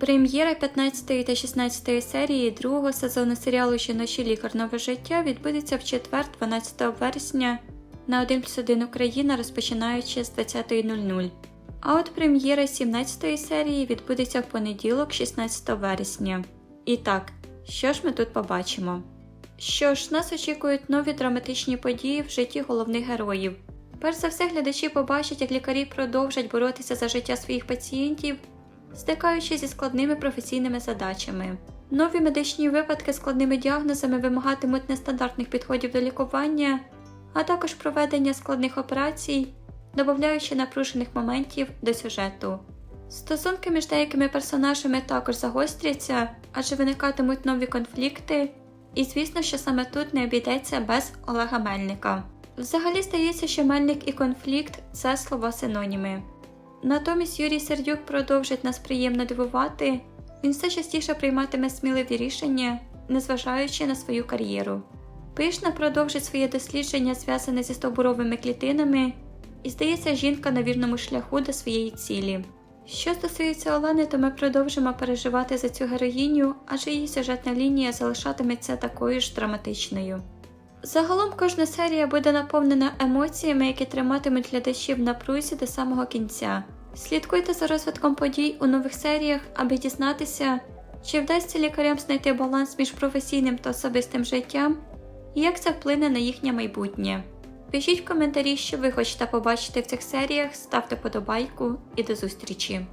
Прем'єра 15 та 16 серії другого сезону серіалу Жіночий лікар нове життя відбудеться в четвер, 12 вересня на 1 плюс 1 Україна, розпочинаючи з 20.00. А от прем'єра 17 серії відбудеться в понеділок, 16 вересня. І так, що ж ми тут побачимо? Що ж, нас очікують нові драматичні події в житті головних героїв. Перш за все, глядачі побачать, як лікарі продовжать боротися за життя своїх пацієнтів, стикаючись зі складними професійними задачами. Нові медичні випадки з складними діагнозами вимагатимуть нестандартних підходів до лікування, а також проведення складних операцій, додаючи напружених моментів до сюжету. Стосунки між деякими персонажами також загостряться, адже виникатимуть нові конфлікти, і звісно, що саме тут не обійдеться без Олега Мельника. Взагалі здається, що Мельник і конфлікт це слова синоніми. Натомість Юрій Сердюк продовжить нас приємно дивувати, він все частіше прийматиме сміливі рішення, незважаючи на свою кар'єру. Пишна продовжить своє дослідження, зв'язане зі стовбуровими клітинами, і здається, жінка на вірному шляху до своєї цілі. Що стосується Олени, то ми продовжимо переживати за цю героїню, адже її сюжетна лінія залишатиметься такою ж драматичною. Загалом кожна серія буде наповнена емоціями, які триматимуть глядачів в напрузі до самого кінця. Слідкуйте за розвитком подій у нових серіях, аби дізнатися, чи вдасться лікарям знайти баланс між професійним та особистим життям і як це вплине на їхнє майбутнє. Пишіть в коментарі, що ви хочете побачити в цих серіях, ставте подобайку і до зустрічі!